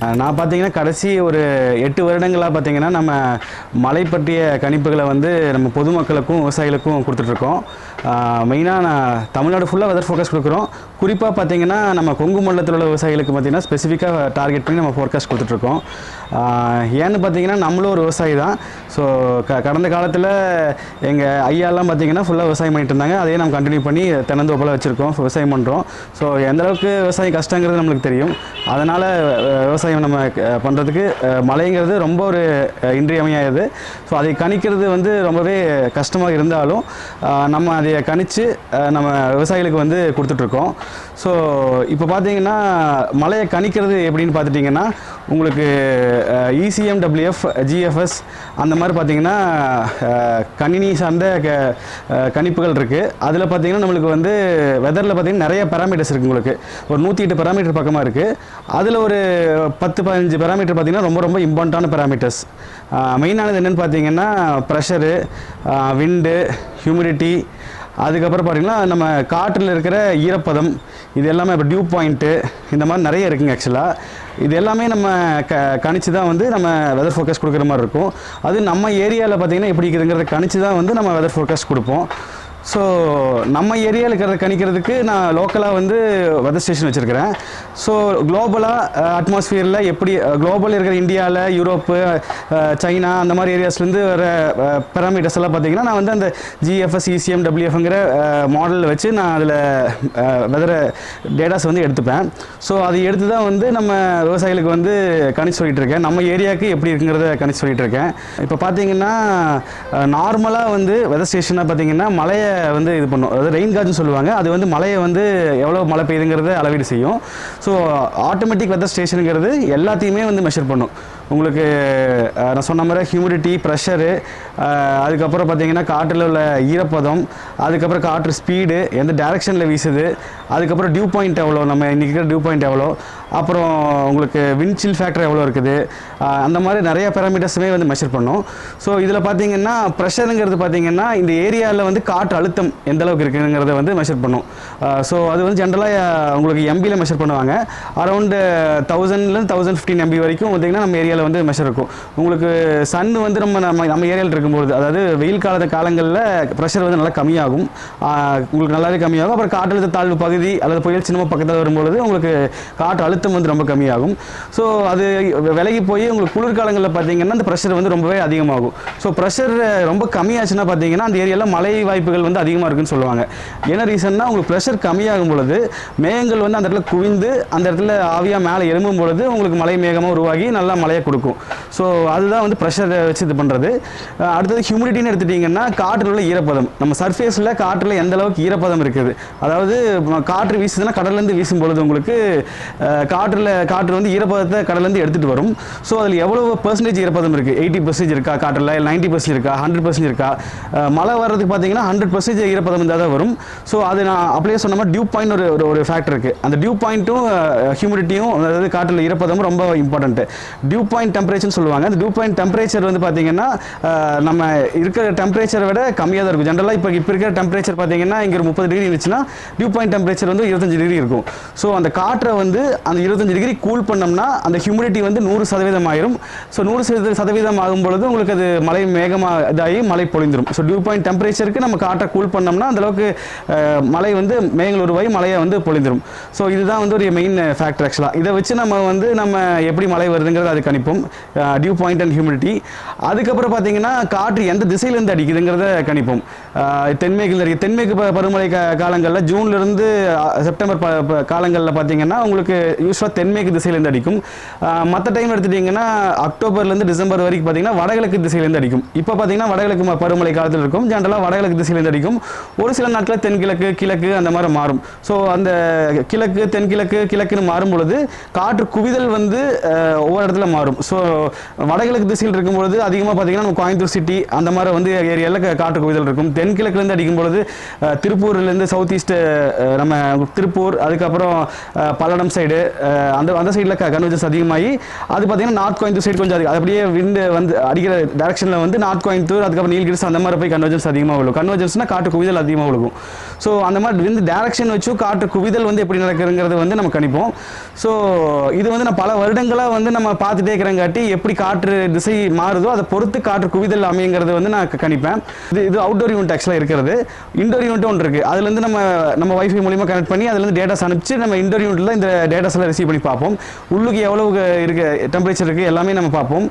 நான் பார்த்தீங்கன்னா கடைசி ஒரு எட்டு வருடங்களாக பார்த்தீங்கன்னா நம்ம மலை பற்றிய கணிப்புகளை வந்து நம்ம பொதுமக்களுக்கும் விவசாயிகளுக்கும் கொடுத்துட்ருக்கோம். மெயினாக நான் தமிழ்நாடு ஃபுல்லாக வெதர் ஃபோக்கஸ் கொடுக்குறோம். குறிப்பாக பார்த்தீங்கன்னா நம்ம கொங்கு மண்டலத்தில் உள்ள விவசாயிகளுக்கு பார்த்தீங்கன்னா ஸ்பெசிஃபிக்காக டார்கெட் பண்ணி நம்ம ஃபோர்காஸ்ட் கொடுத்துட்ருக்கோம். ஏன்னு பார்த்தீங்கன்னா நம்மளும் ஒரு விவசாயி தான். ஸோ க கடந்த காலத்தில் எங்கள் ஐயாலாம் பார்த்தீங்கன்னா ஃபுல்லாக விவசாயம் பண்ணிட்டு இருந்தாங்க. அதையே நம்ம கண்டினியூ பண்ணி தென்னந்தோப்பில் வச்சுருக்கோம். விவசாயம் பண்ணுறோம் ஸோ எந்த அளவுக்கு விவசாயம் கஷ்டங்கிறது நம்மளுக்கு தெரியும். அதனால் விவசாயம் நம்ம பண்ணுறதுக்கு மழைங்கிறது ரொம்ப ஒரு இன்றியமையாது ஸோ அதை கணிக்கிறது வந்து ரொம்பவே கஷ்டமாக இருந்தாலும் நம்ம அதை கணிச்சு நம்ம விவசாயிகளுக்கு வந்து கொடுத்துட்ருக்கோம். ஸோ இப்போ பார்த்தீங்கன்னா மழையை கணிக்கிறது எப்படின்னு பார்த்துட்டிங்கன்னா உங்களுக்கு இசிஎம்டபிள்யூஎஃப் ஜிஎஃப்எஸ் அந்த மாதிரி பார்த்தீங்கன்னா கணினி சார்ந்த க கணிப்புகள் இருக்குது அதில் பார்த்தீங்கன்னா நம்மளுக்கு வந்து வெதரில் பார்த்தீங்கன்னா நிறைய பேராமீட்டர்ஸ் இருக்குது உங்களுக்கு. ஒரு நூற்றி எட்டு பேராமீட்டர் பக்கமாக இருக்குது அதில் ஒரு பத்து பதினஞ்சு பேராமீட்டர் பார்த்தீங்கன்னா ரொம்ப ரொம்ப இம்பார்ட்டான பேராமீட்டர்ஸ் மெயினானது என்னென்னு பார்த்தீங்கன்னா ப்ரெஷரு விண்டு ஹியூமிடிட்டி அதுக்கப்புறம் பார்த்தீங்கன்னா நம்ம காற்றில் இருக்கிற ஈரப்பதம் இது எல்லாமே இப்போ டியூ பாயிண்ட்டு இந்த மாதிரி நிறைய இருக்குங்க ஆக்சுவலாக இது எல்லாமே நம்ம க கணிச்சு தான் வந்து நம்ம வெதர் ஃபோக்கஸ் கொடுக்குற மாதிரி இருக்கும். அது நம்ம ஏரியாவில் பார்த்தீங்கன்னா எப்படி இருக்குதுங்கிறத கணிச்சு தான் வந்து நம்ம வெதர் ஃபோக்கஸ் கொடுப்போம். ஸோ நம்ம ஏரியாவில் இருக்கிறத கணிக்கிறதுக்கு நான் லோக்கலாக வந்து வெதர் ஸ்டேஷன் வச்சுருக்கிறேன். ஸோ குளோபலாக அட்மாஸ்ஃபியரில் எப்படி குளோபல் இருக்கிற இந்தியாவில் யூரோப்பு சைனா அந்த மாதிரி ஏரியாஸ்லேருந்து வர பேராமீட்டர்ஸ் எல்லாம் பார்த்தீங்கன்னா நான் வந்து அந்த ஜிஎஃப்எஸ் இசிஎம் டபிள்யூஎஃப்ங்கிற மாடலில் வச்சு நான் அதில் வெதரை டேட்டாஸ் வந்து எடுத்துப்பேன். ஸோ அதை எடுத்து தான் வந்து நம்ம விவசாயிகளுக்கு வந்து கணிச்சு சொல்லிட்டு இருக்கேன். நம்ம ஏரியாவுக்கு எப்படி இருக்குங்கிறத கணிச்சு சொல்லிகிட்டு இருக்கேன். இப்போ பார்த்தீங்கன்னா நார்மலாக வந்து வெதர் ஸ்டேஷனாக பார்த்தீங்கன்னா மழையை வந்து இது பண்ணும். அதாவது ரெயின் கார்டுன்னு சொல்லுவாங்க. அது வந்து மழையை வந்து எவ்வளோ மழை பெய்யுதுங்கிறத அளவீடு செய்யும். ஸோ ஆட்டோமேட்டிக் வெதர் ஸ்டேஷனுங்கிறது எல்லாத்தையுமே வந்து மெஷர் பண்ணும். உங்களுக்கு நான் சொன்ன மாதிரி ஹியூமிடிட்டி ப்ரெஷரு அதுக்கப்புறம் பார்த்தீங்கன்னா காற்றில் உள்ள ஈரப்பதம் அதுக்கப்புறம் காற்று ஸ்பீடு எந்த டேரெக்ஷனில் வீசுது அதுக்கப்புறம் டியூ பாயிண்ட் எவ்வளோ நம்ம இன்றைக்கி இருக்கிற டியூ பாயிண்ட் எவ்வளோ அப்புறம் உங்களுக்கு விண்ட்சில் ஃபேக்டர் எவ்வளோ இருக்குது அந்த மாதிரி நிறைய பேராமீட்டர்ஸுமே வந்து மெஷர் பண்ணும். ஸோ இதில் பார்த்தீங்கன்னா ப்ரெஷருங்கிறது பார்த்தீங்கன்னா இந்த ஏரியாவில் வந்து காற்று அழுத்தம் எந்த அளவுக்கு இருக்குங்கிறத வந்து மெஷர் பண்ணும். ஸோ அது வந்து ஜென்ரலாக உங்களுக்கு எம்பியில் மெஷர் பண்ணுவாங்க. அரௌண்டு தௌசண்ட்லேருந்து தௌசண்ட் ஃபிஃப்டின் எம்பி வரைக்கும் பார்த்தீங்கன்னா நம்ம ஏரியாவில் வந்து மெஷர் இருக்கும். உங்களுக்கு சன் வந்து நம்ம நம்ம நம்ம ஏரியாவில் இருக்கும்போது அதாவது வெயில் காலத்த காலங்களில் ப்ரெஷர் வந்து நல்லா கம்மியாகும். உங்களுக்கு நல்லாவே கம்மியாகும். அப்புறம் காற்றழுத்த தாழ்வு பகுதி அல்லது புயல் சின்னமாக பக்கத்தில் வரும்பொழுது உங்களுக்கு காற்று அழுத்தம் வந்து ரொம்ப கம்மியாகும். ஸோ அது விலகி போய் உங்களுக்கு குளிர்காலங்களில் பார்த்தீங்கன்னா அந்த ப்ரெஷர் வந்து ரொம்பவே அதிகமாகும். ஸோ ப்ரெஷர் ரொம்ப கம்மியாச்சுன்னா பார்த்தீங்கன்னா அந்த ஏரியாவில் மழை வாய்ப்புகள் வந்து அதிகமாக இருக்குன்னு சொல்லுவாங்க. என்ன ரீசன்னா உங்களுக்கு ப்ரெஷர் கம்மியாகும் பொழுது மேகங்கள் வந்து அந்த இடத்துல குவிந்து அந்த இடத்துல ஆவியாக மேலே எழும்பும் பொழுது உங்களுக்கு மழை மேகமாக உருவாகி நல்லா மழையை கொடுக்கும் ஸோ அதுதான் வந்து ப்ரெஷரை வச்சு இது பண்ணுறது அடுத்தது ஹியூமிடிட்டின்னு எடுத்துட்டிங்கன்னா காற்றில் உள்ள ஈரப்பதம். நம்ம சர்ஃபேஸில் காற்றில் எந்த அளவுக்கு ஈரப்பதம் இருக்குது? அதாவது காற்று வீசுதுன்னா கடல்லேருந்து வீசும் பொழுது உங்களுக்கு காற்றில் காற்று வந்து ஈரப்பதத்தை கடல்லேருந்து எடுத்துகிட்டு வரும். ஸோ அதில் எவ்வளோ பர்சன்டேஜ் ஈரப்பதம் இருக்குது எயிட்டி பர்சன்டேஜ் இருக்கா காற்றில்? நைன்ட்டி பர்சன்ட் இருக்கா? ஹண்ட்ரட் பர்சன்ட் இருக்கா? மழை வர்றதுக்கு பார்த்தீங்கன்னா ஹண்ட்ரட் பர்சன்டேஜ் ஈரப்பதம் இருந்தால் தான் வரும். ஸோ அது நான் அப்படியே சொன்ன மாதிரி டியூ பாயிண்ட் ஒரு ஒரு- ஒரு ஃபேக்டர் இருக்குது அந்த டியூ பாயிண்ட்டும் ஹியூமிடிட்டியும் அதாவது காற்றில் ஈரப்பதமும் ரொம்ப இம்பார்ட்டன்ட்டு டியூ பாயிண்ட் டெம்பரேச்சர்னு சொல்லுவாங்க. அந்த டியூ பாயிண்ட் டெம்பரேச்சர் வந்து பார்த்தீங்கன்னா நம்ம இருக்கிற டெம்பரேச்சரை விட கம்மியாக தான் இருக்கும். ஜென்ரலாக இப்போ இப்போ இருக்கிற டெம்பரேச்சர் பார்த்தீங்கன்னா இங்கே ஒரு முப்பது டிகிரி இருந்துச்சுன்னா டியூ பாயிண்ட் டெம்பரேச்சர் வந்து இருபத்தஞ்சு டிகிரி இருக்கும். ஸோ அந்த காற்றை வந்து அந்த இருபத்தஞ்சு டிகிரி கூல் பண்ணோம்னா அந்த ஹியூமிடிட்டி வந்து நூறு சதவீதம் ஆயிரும். ஸோ நூறு சதவீத சதவீதம் ஆகும் பொழுது உங்களுக்கு அது மழை மேகமாக இதாகி மழை பொழிந்துடும் ஸோ டியூ பாயிண்ட் டெம்பரேச்சருக்கு நம்ம காற்றை கூல் பண்ணோம்னா அந்தளவுக்கு மழை வந்து மேகங்கள் உருவாகி மழையை வந்து பொழிந்துடும் ஸோ இதுதான் வந்து ஒரு மெயின் ஃபேக்டர் ஆக்சுவலாக இதை வச்சு நம்ம வந்து நம்ம எப்படி மழை வருதுங்கிறத அது கணிப்போம். டியூ பாயிண்ட் அண்ட் ஹியூமிடிட்டி அதுக்கப்புறம் பார்த்தீங்கன்னா காற்று எந்த திசையிலேருந்து அடிக்குதுங்கிறத கணிப்போம். தென்மேற்கில் இருக்குது தென்மேற்கு பருவமழை காலங்களில் ஜூன்லேருந்து செப்டம்பர் ப ப- காலங்களில் பார்த்தீங்கன்னா உங்களுக்கு யூஸ்வலாக தென்மேற்கு திசையிலேருந்து அடிக்கும். மற்ற டைம் எடுத்துட்டிங்கன்னா அக்டோபர்லேருந்து டிசம்பர் வரைக்கும் பார்த்தீங்கன்னா வடகிழக்கு திசையிலேருந்து அடிக்கும். இப்போ பார்த்தீங்கன்னா வடகிழக்கு பருவமழை காலத்தில் இருக்கும். ஜென்ரலாக வடகிழக்கு திசையிலேருந்து அடிக்கும். ஒரு சில நாட்களில் தென்கிழக்கு கிழக்கு அந்த மாதிரி மாறும். ஸோ அந்த கிழக்கு தென்கிழக்கு கிழக்குன்னு மாறும் பொழுது காற்று குவிதல் வந்து ஒவ்வொரு இடத்துல மாறும். ஸோ வடகிழக்கு திசையில் இருக்கும்பொழுது அதிகமாக பார்த்தீங்கன்னா நம்ம கோயம்புத்தூர் சிட்டி அந்த மாதிரி வந்து ஏரியாவில் காட்டு குவிதல் இருக்கும். தென்கிழக்குலேருந்து அடிக்கும்பொழுது திருப்பூர்லேருந்து சவுத் ஈஸ்ட் நம்ம திருப்பூர் அதுக்கப்புறம் பல்லடம் சைடு அந்த அந்த சைடில் கன்வர்ஜன்ஸ் அதிகமாகி அது பார்த்தீங்கன்னா நார்த் கோயம்புத்தூர் சைடு கொஞ்சம் அதிகம். அது அப்படியே விண்டு வந்து அடிக்கிற டேரக்ஷனில் வந்து நார்த் கோயம்புத்தூர் அதுக்கப்புறம் நீல்கிரிஸ் அந்த மாதிரி போய் கன்வர்ஜன்ஸ் அதிகமாக விழும். கன்வர்ஜன்ஸ்னா காட்டு குவிதல் அதிகமாக விழுகும். ஸோ அந்த மாதிரி விந்து டேரக்ஷன் வச்சு காட்டு குவிதல் வந்து எப்படி நடக்குதுங்கிறது வந்து நம்ம கணிப்போம். ஸோ இது வந்து நான் பல வருடங்களாக வந்து நம்ம பார்த்துட்டே இருக்கிறங்காட்டி எப்படி எப்படி காற்று திசை மாறுதோ அதை பொறுத்து காற்று குவிதல் அமைங்கிறது வந்து நான் கணிப்பேன். இது இது அவுட்டோர் யூனிட் ஆக்சுவலாக இருக்கிறது. இண்டோர் யூனிட் ஒன்று இருக்குது அதுலேருந்து நம்ம நம்ம வைஃபை மூலியமாக கனெக்ட் பண்ணி அதுலேருந்து டேட்டாஸ் அனுப்பிச்சு நம்ம இண்டோர் யூனிட்டில் இந்த டேட்டாஸ் எல்லாம் ரிசீவ் பண்ணி பார்ப்போம். உள்ளுக்கு எவ்வளவு இருக்க டெம்பரேச்சர் இருக்குது எல்லாமே நம்ம பார்ப்போம்.